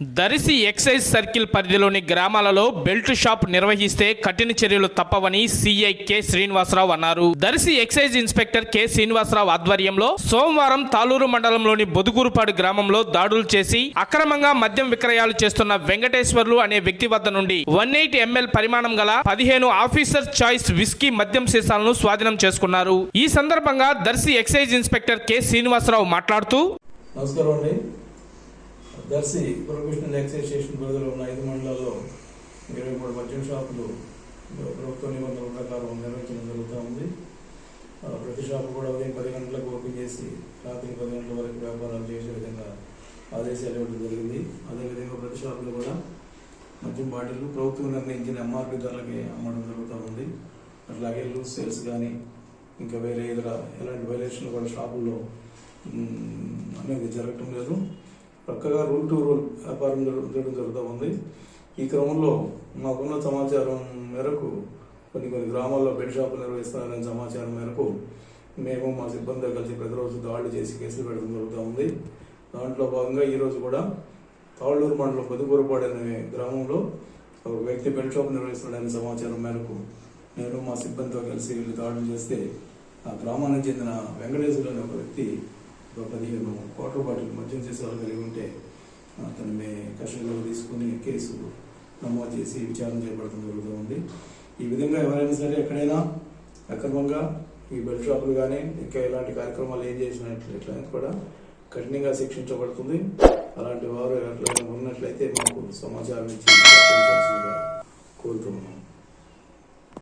దరిసి excise circle పరిధిలోని గ్రామాలలో belt shop నిర్వహిస్తే కఠిన చర్యలు తప్పవని సిఐ కె శ్రీనివాసరావు అన్నారు. Darsi excise inspector K Srinivasa Rao ఆధ్వర్యంలో సోమవారం తాలూరు మండలంలోని బొదుగురుపాడు గ్రామంలో దాడులు చేసి అక్రమంగా మద్యం విక్రయాలు చేస్తున్న వెంకటేశ్వర్లు అనే వ్యక్తి వద్ద నుండి వన్ ఎయిట్ ఎంఎల్ పరిమాణం గల పదిహేను ఆఫీసర్ చాయిస్ విస్కీ మద్యం సీసాలను స్వాధీనం చేసుకున్నారు. ఈ సందర్భంగా Darsi excise inspector K Srinivasa Rao మాట్లాడుతూ నమస్కారం అండి. దర్శి ప్రొఫెషనల్ ఎక్సైజ్ స్టేషన్ పరిధిలో ఉన్న ఐదు మండలాల్లో ఇరవై మూడు మద్యం షాపులు ప్రభుత్వ నిబంధనల ప్రకారం నిర్వహించడం జరుగుతూ ఉంది. ప్రతి షాపు కూడా ఉదయం పది గంటలకు ఓపెన్ చేసి రాత్రి పది గంటల వరకు వ్యాపారాలు చేసే విధంగా ఆదేశాలు ఇవ్వడం జరిగింది. అదేవిధంగా ప్రతి షాపులో కూడా మద్యం బాటిల్లు ప్రభుత్వం నిర్ణయించిన ఎంఆర్పి ధరలకి అమ్మడం జరుగుతూ ఉంది. అట్లాగే లూజ్ సేల్స్ కానీ ఇంకా వేరే ఇతర ఎలాంటి వైలేషన్లు కూడా షాపుల్లో అనేది జరగటం లేదు. చక్కగా రూల్ టు రూల్ వ్యాపారం చేయడం జరుగుతూ ఉంది. ఈ క్రమంలో మాకున్న సమాచారం మేరకు కొన్ని కొన్ని గ్రామాల్లో బెడ్ షాపులు నిర్వహిస్తున్నారనే సమాచారం మేరకు మేము మా సిబ్బందితో కలిసి ప్రతిరోజు దాడులు చేసి కేసులు పెట్టడం జరుగుతూ ఉంది. దాంట్లో భాగంగా ఈరోజు కూడా తాళ్ళూరు మండలం పొదుపూరపాడు అనే గ్రామంలో ఒక వ్యక్తి బెడ్ షాప్ నిర్వహిస్తున్నాడనే సమాచారం మేరకు నేను మా సిబ్బందితో కలిసి వీళ్ళు దాడులు చేస్తే ఆ గ్రామానికి చెందిన వెంకటేశ్వరు అనే ఒక వ్యక్తి పదిహేను కోట్ల బాటిల్ మద్యం సీసాలు కలిగి ఉంటే అతన్ని మే కస్టడీలో తీసుకుని కేసు నమోదు చేసి విచారణ చేపడటం జరుగుతూ ఉంది. ఈ విధంగా ఎవరైనా సరే ఎక్కడైనా అక్రమంగా ఈ బెల్ట్ షాపులు కానీ ఇంకా ఇలాంటి కార్యక్రమాలు ఏం చేసినట్లయితే కూడా కఠినంగా శిక్షించబడుతుంది. అలాంటి వారు ఎట్లయినా ఉన్నట్లయితే మాకు సమాచారం ఇచ్చి కోరుతున్నాము